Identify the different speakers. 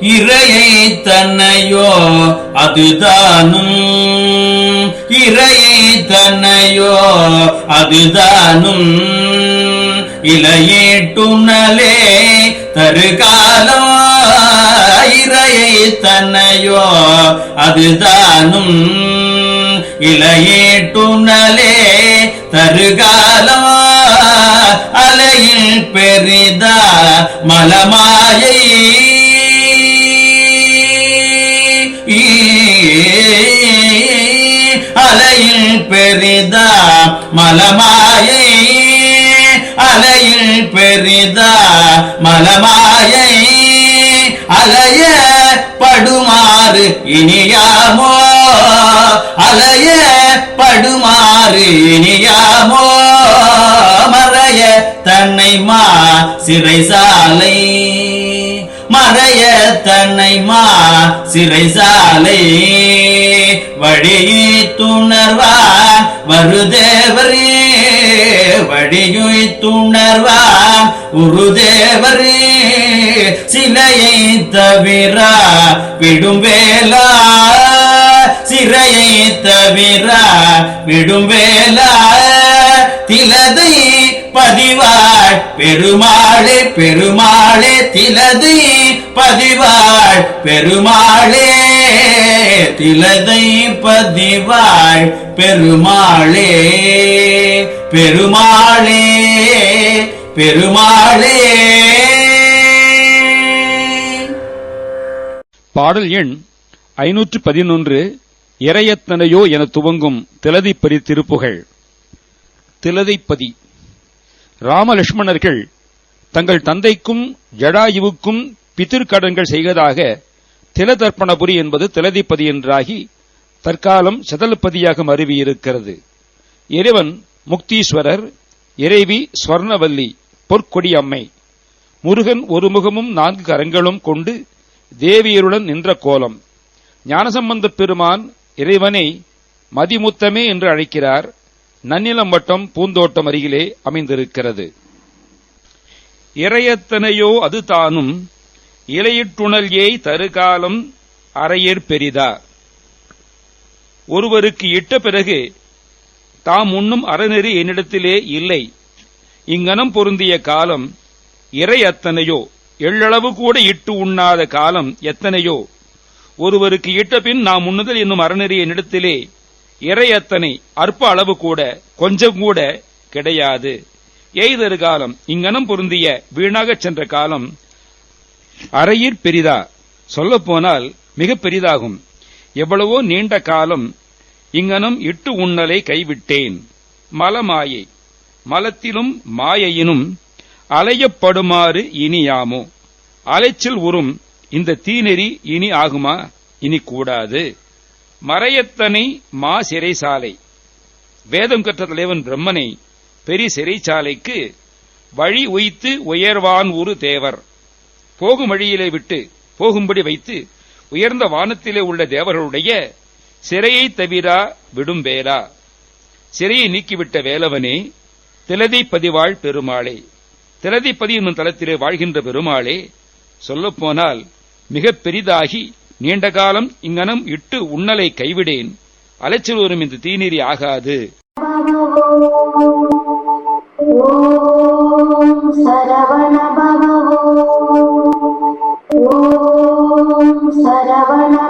Speaker 1: இறையை தன்னையோ அதுதானும். இறையை தன்னையோ அதுதானும். இலையீட்டுணலே தருகாலம் இறையை தன்னையோ அதுதானும் இலையீட்டுணலே தருகாலம் அலையில் பெரிதா மலமாயை அலையில் பெரிதா மலமாயை அலையில் பெரிதா மலமாயை அலைய படுமாறு இனியாமோ? அலைய படுமாறு இனியாமோ? மறைய தன்னை மா சிறைசாலை. மறைய தன்னை மா சிறைசாலை. வழியை துணர்வான் வருதேவரே. வழியை துணர்வான் உருதேவரே. சிலையை தவிர விடும் வேலா சிறையை தவிர விடும் வேலா திலதை பதிவாள் பெருமாளே பெருமாளே திலதை பதிவாள் பெருமாளே. திலதை பதிவாள் பெருமாளே பெருமாளே பெருமாளே.
Speaker 2: பாடல் எண் ஐநூற்று பதினொன்று இறையத்தனையோ என துவங்கும் திலதிப்பதி திருப்புகழ். திலதைப்பதி. ராமலட்சுமணர்கள் தங்கள் தந்தைக்கும் ஜடாயுவுக்கும் பிதிர்க்கடன்கள் செய்வதாக திலதர்ப்பணபுரி என்பது திலதிப்பதி என்றாகி தற்காலம் செதலுப்பதியாக மருவியிருக்கிறது இறைவன் முக்தீஸ்வரர் இறைவி ஸ்வர்ணவல்லி பொற்கொடி அம்மை. முருகன் ஒரு முகமும் நான்கு கரங்களும் கொண்டு தேவியருடன் நின்ற கோலம். ஞானசம்பந்த பெருமான் இறைவனை மதிமுத்தமே என்று அழைக்கிறார். நன்னிலம் வட்டம் பூந்தோட்டம் அருகிலே அமைந்திருக்கிறது. இறையத்தனையோ அது தானும் இலையிட்டுணல் ஏய் தருகாலம் அறையற் பெரிதா. ஒருவருக்கு இட்ட பிறகு தாம் உண்ணும் அறநெறி என்னிடத்திலே இல்லை. இங்கனம் பொருந்திய காலம் இறை அத்தனையோ எள்ளளவு கூட இட்டு உண்ணாத காலம் எத்தனையோ? ஒருவருக்கு இட்ட பின் நாம் உண்ணுதல் என்னும் அறநெறி என்னிடத்திலே இறை அத்தனை அற்ப அளவு கூட கொஞ்சம் கூட கிடையாது. எய்தரு காலம் இங்கனம் பொருந்திய வீணாகச் சென்ற காலம் அறையிற் பெரிதா? சொல்லப்போனால் மிக பெரிதாகும். எவ்வளவோ நீண்ட காலம் இங்கனம் இட்டு உண்ணலை கைவிட்டேன். மலமாயை மலத்திலும் மாயையினும் அலையப்படுமாறு இனியாமோ? அலைச்சல் உறும் இந்த தீநெறி இனி ஆகுமா? இனி கூடாது. மறையத்தனை மா சிறைசாலை வேதம் கற்ற தலைவன் பிரம்மனை பெரிய சிறைச்சாலைக்கு வழி உய்த்து உயர்வான் ஒரு தேவர். போகும் வழியிலே விட்டு போகும்படி வைத்து உயர்ந்த வானத்திலே உள்ள தேவர்களுடைய சிறையை தவிரா விடும் வேலா சிறையை நீக்கிவிட்ட வேலவனே திலதை பதிவாள் பெருமாளே. திரதிப்பதி என்னும் தலத்திலே வாழ்கின்ற பெருமாளே சொல்லப்போனால் மிக பெரிதாகி நீண்ட காலம் இங்கனம் இட்டு உண்ணலை கைவிடேன். அலைச்சல் வரும் இந்த தீநீரி ஆகாது
Speaker 3: சரவண